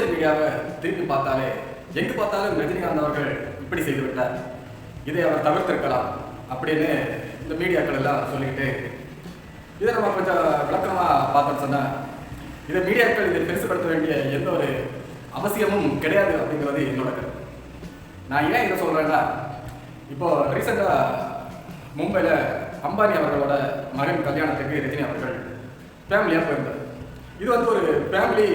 Social மீடியாவை திருப்பி பார்த்தாலே எங்கு பார்த்தாலும் ரஜினிகாந்த் அவர்கள் இப்படி செய்து விட்டார். இதை அவர் தவிர்த்திருக்கலாம் அப்படின்னு இந்த மீடியாக்கள் எல்லாம் சொல்லிக்கிட்டு இதை நம்ம கொஞ்சம் விளக்கமாக பார்த்தோம் சொன்னால் இதை மீடியாக்கள் இதை பெருசுப்படுத்த வேண்டிய எந்த ஒரு அவசியமும் கிடையாது அப்படிங்கிறது என்னோட கருத்து. நான் ஏன் இதை சொல்கிறேன்னா இப்போ ரீசெண்டாக மும்பையில் அம்பானி அவர்களோட மகன் கல்யாணத்துக்கு ரஜினி அவர்கள் ஃபேமிலியாக போயிருந்தார். இது வந்து ஒரு ஃபேமிலி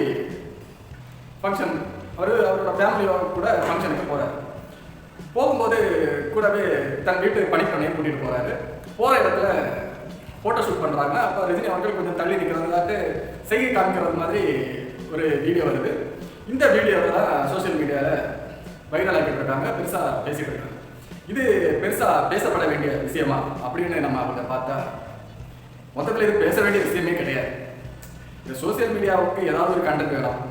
ஃபங்க்ஷன் அவர் அவரோட ஃபேமிலியோட கூட ஃபங்க்ஷனுக்கு போகிறார் போகும்போது கூடவே தன் வீட்டு பணிப்பெண்ணையும் கூட்டிகிட்டு போகிறாரு போகிற இடத்துல ஃபோட்டோ ஷூட் பண்ணுறாங்க அப்போ ரஜினி அவர்கள் கொஞ்சம் தள்ளி நிற்கிறதாட்டு செய்தி காமிக்கிறது மாதிரி ஒரு வீடியோ வருது. இந்த வீடியோவை தான் சோஷியல் மீடியாவில் வைரல் ஆகிட்டு இருக்காங்க பெருசாக பேசிகிட்டு இருக்காங்க. இது பெருசாக பேசப்பட வேண்டிய விஷயமா அப்படின்னு நம்ம அவங்க பார்த்தா மொத்தத்தில் இது பேச வேண்டிய விஷயமே கிடையாது. இந்த சோஷியல் மீடியாவுக்கு ஏதாவது ஒரு கண்டென்ட் வேணும்.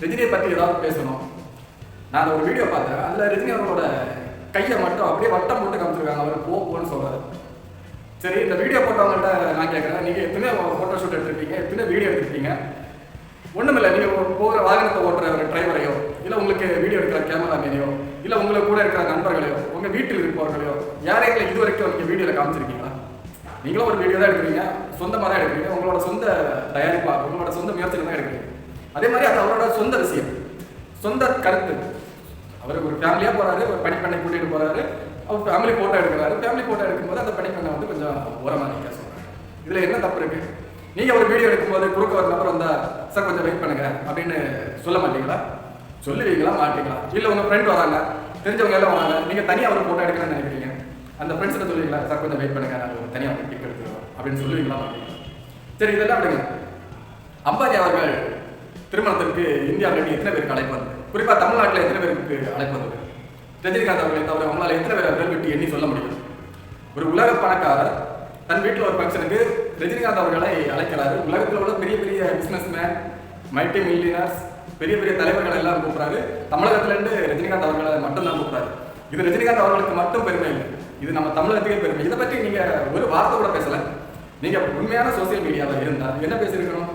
ரஜினியை பற்றி ஏதாவது பேசணும். நான் ஒரு வீடியோ பார்த்தேன். அதில் ரஜினி அவரோட கையை மட்டும் அப்படியே வட்டம் போட்டு காமிச்சிருக்காங்க. அவர் போ போன்னு சொல்றாரு. சரி இந்த வீடியோ போட்டவங்கள்ட்ட நான் கேட்குறேன் நீங்கள் எத்தனை ஃபோட்டோ ஷூட் எடுத்திருப்பீங்க எத்தனை வீடியோ எடுத்திருப்பீங்க. ஒன்றுமில்லை நீங்கள் போகிற வாகனத்தை ஓட்டுற ஒரு டிரைவரையோ இல்லை உங்களுக்கு வீடியோ எடுக்கிற கேமராமேனையோ இல்லை உங்களுக்கு கூட இருக்கிற நண்பர்களையோ. உங்கள் வீட்டில் இருப்பவர்களையோ. யாரையும் இது வரைக்கும் நீங்கள் வீடியோவில் காமிச்சிருக்கீங்களா? நீங்களும் ஒரு வீடியோ தான் எடுக்கிறீங்க. சொந்தமாக தான் எடுக்கிறீங்க. உங்களோட சொந்த தயாரிப்பாக உங்களோட சொந்த முயற்சியில் தான் எடுக்கிறீங்க. அதே மாதிரி அது அவரோட சொந்த விஷயம். சொந்த கருத்து. அவர் ஒரு ஃபேமிலியாக போறாரு ஒரு பனிப்பெண்ணை கூட்டிகிட்டு போறாரு. அவர் ஃபேமிலி ஃபோட்டோ எடுக்கிறாரு. ஃபேமிலி ஃபோட்டோ எடுக்கும்போது அந்த பனிப்பெண்ணை வந்து கொஞ்சம் ஓரமாக நிற்க சொல்கிறாங்க இதில் என்ன தப்பு இருக்கு? நீங்கள் ஒரு வீடியோ எடுக்கும்போது குறுக்க ஒரு நபர் வந்தால் சார் கொஞ்சம் வெயிட் பண்ணுங்க அப்படின்னு சொல்ல மாட்டீங்களா? சொல்லுவீங்களா? மாட்டீங்களா? இல்லை உங்கள் ஃப்ரெண்ட் வராங்க தெரிஞ்சவங்க எல்லாம் வராங்க நீங்கள் தனியாக ஒரு ஃபோட்டோ எடுக்கணும்னு நினைக்கிறீங்க. அந்த ஃப்ரெண்ட்ஸ்கிட்ட சொல்லுவீங்களா சார் கொஞ்சம் வெயிட் பண்ணுங்க நாங்கள் ஒரு தனியாக ஒரு பிக் எடுத்துக்கிறோம் அப்படின்னு சொல்லுவீங்களா மாட்டீங்களா? சரி இதெல்லாம் அப்படிங்க அம்பாதி அவர்கள் திருமணத்திற்கு இந்தியாவில் எத்தனை பேருக்கு அழைப்பு வந்தது? குறிப்பாக தமிழ்நாட்டில் எத்தனை பேருக்கு அழைப்பு வந்தது? ரஜினிகாந்த் அவர்களை தவிர அவங்களால எத்தனை பேர் அவர்கள் விட்டு எண்ணி சொல்ல முடியும்? ஒரு உலக பணக்காரர் தன் வீட்டில் ஒரு ஃபங்க்ஷனுக்கு ரஜினிகாந்த் அவர்களை அழைக்கிறாரு. உலகத்தில் உள்ள பெரிய பெரிய பிஸ்னஸ் மேன் மல்டி மில்லியனர்ஸ் பெரிய பெரிய தலைவர்கள் எல்லாம் கூப்பிட்றாரு. தமிழகத்திலேருந்து ரஜினிகாந்த் அவர்களை மட்டும்தான் கூப்பிட்றாரு. கூப்பிடுறாரு இது ரஜினிகாந்த் அவர்களுக்கு மட்டும் பெருமை இல்லை. இது நம்ம தமிழகத்துக்கே பெருமை. இதை பற்றி நீங்கள் ஒரு வார்த்தை கூட பேசலை. நீங்கள் உண்மையான சோசியல் மீடியாவில் இருந்தால் என்ன பேசியிருக்கணும்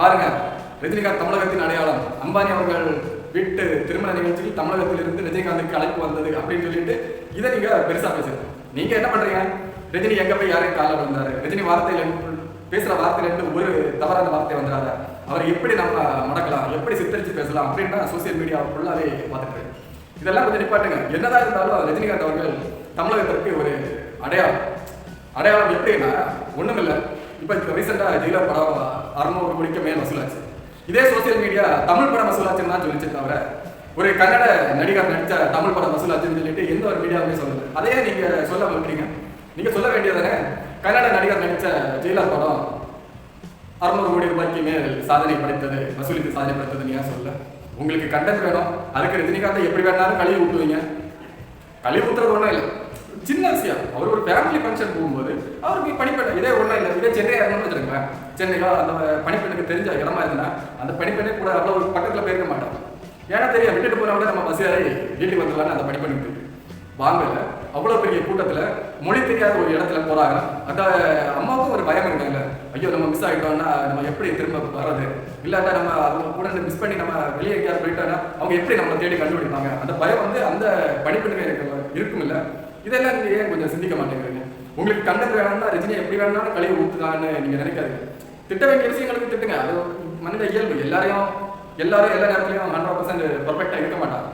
பாருங்கள் ரஜினிகாந்த் தமிழகத்தின் அடையாளம். அம்பானி அவர்கள் வீட்டு திருமண நிகழ்ச்சியில் தமிழகத்தில் இருந்து ரஜினிகாந்துக்கு அழைப்பு வந்தது அப்படின்னு சொல்லிட்டு இதை நீங்க பெருசா பேசுறீங்க நீங்க என்ன பண்றீங்க? ரஜினி எங்க போய் யாரையும் காலைல வந்தாரு ரஜினி வார்த்தையில இருந்து- பேசுற வார்த்தையில இருந்து ஒரு தவறான வார்த்தை வந்துடாத அவர் எப்படி நம்ம மடக்கலாம்? எப்படி சித்தரிச்சு பேசலாம்? அப்படின்னு சோசியல் மீடியா ஃபுல்லாவே பார்த்துட்டு இதெல்லாம் கொஞ்சம் நிப்பாட்டுங்க. என்னதான் இருந்தாலும் ரஜினிகாந்த் அவர்கள் தமிழகத்திற்கு ஒரு அடையாளம். அடையாளம் எப்படின்னா ஒண்ணுமில்ல. இப்ப ரீசெண்டா ஜெயிலர் படம் அறுநூறு கோடிக்கு மேல் வசூலாச்சு. இதே சோசியல் மீடியா தமிழ் படம் வசூலாச்சுன்னு தான் சொல்லிச்சு தவிர ஒரு கன்னட நடிகர் நடித்த தமிழ் படம் வசூலாச்சுன்னு சொல்லிட்டு எந்த ஒரு மீடியாவுமே சொல்லுது அதையே நீங்க சொல்ல மாட்டீங்க நீங்க சொல்ல வேண்டியதானே கன்னட நடிகர் நடித்த ஜெயிலர் படம் அறுநூறு கோடி ரூபாய்க்கு மேல் சாதனை படைத்தது வசூலித்து சாதனை படைத்தது நீங்க சொல்ல உங்களுக்கு கண்டென்ட் வேணும். அதுக்கு ரஜினிகாந்தை எப்படி வேணாலும் கழுவி ஊட்டுவீங்க. கழுவி ஊற்றுறது ஒன்றும் இல்லை. சின்ன விஷயம். அவர் ஒரு ஃபேமிலி ஃபங்க்ஷன் போகும்போது அவருக்கு பணிப்பெண் இதே ஒன்றும் இல்லை இதே சென்னை இறங்கணும்னு வச்சுருக்கேன் சென்னையில அந்த பணிப்பெண்ணுக்கு தெரிஞ்ச இடமா இருந்தா அந்த பனிப்பெண்ணே கூட அவ்வளோ ஒரு பக்கத்தில் போயிருக்க மாட்டோம் ஏன்னா தெரியும் விட்டுட்டு போனால் கூட நம்ம பஸ் ஏறி வீட்டுக்கு வந்துடலாம்னு அந்த பனிப்பெண்ணுக்கு வாங்கல. அவ்வளோ பெரிய கூட்டத்தில் மொழி தெரியாத ஒரு இடத்துல போகிறாங்க அந்த அம்மாவுக்கும் ஒரு பயம் இருக்காங்க ஐயோ நம்ம மிஸ் ஆகிட்டோம்னா நம்ம எப்படி திரும்ப வர்றது? இல்லாட்டா நம்ம அவங்க கூட மிஸ் பண்ணி நம்ம வெளியே எங்கேயாவது போயிட்டோம்னா அவங்க எப்படி நம்மளை தேடி கண்டுபிடிப்பாங்க? அந்த பயம் வந்து அந்த பணிப்பெண்ணுக்கு இருக்கும் இல்லை இதெல்லாம் நீங்க ஏன் கொஞ்சம் சிந்திக்க மாட்டேங்கிறீங்க. உங்களுக்கு கண்டது வேணும்னா ரஜினி எப்படி வேணாலும் கழிவு ஊத்துதான்னு நீங்க நினைக்காது திட்ட வேண்டிய விஷயங்களுக்கு திட்டுங்க. அது மனித இயல்பு. எல்லாரையும் எல்லாரும் எல்லா நேரத்துலையும் ஹண்ட்ரட் பர்சன்ட் பர்ஃபெக்டாக இருக்க மாட்டாங்க.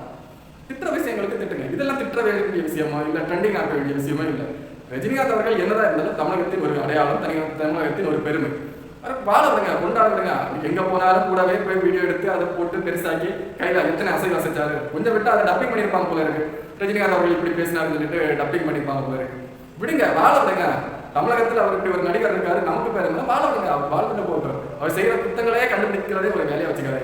திட்டுற விஷயங்களுக்கு திட்டுங்க. இதெல்லாம் திட்ட வேண்டிய விஷயமா இல்ல ட்ரெண்டிங் ஆக்க வேண்டிய விஷயமா இல்ல. ரஜினிகாந்த் அவர்கள் என்னதான் இருந்தாலும் தமிழகத்தின் ஒரு அடையாளம் தனி தமிழகத்தின் ஒரு பெருமை. வாழ விடுங்க கொண்டாட விடுங்க எங்க போனாலும் கூடவே போய் வீடியோ எடுத்து அதை போட்டு பெருசாக்கி கையில எத்தனை அசைவு அசைச்சாரு கொஞ்சம் விட்டு அதை டப்பிங் பண்ணியிருப்பாங்க போல இருக்கு. ரஜினிகாந்த் அவர்கள் இப்படி பேசினாருன்னு சொல்லிட்டு டப்பிங் பண்ணிருப்பாங்க போல இருக்கு. விடுங்க வாழ விடுங்க தமிழகத்தில் இப்படி ஒரு நடிகர் இருக்காரு நமக்கு பேர் இருந்தால் வாழ விடுங்க அவர் வாழ்ந்துட்டு போகட்டும். அவர் செய்யற குத்தங்களே கண்டுபிடிக்கிறதே ஒரு வேலையை வச்சுக்காரு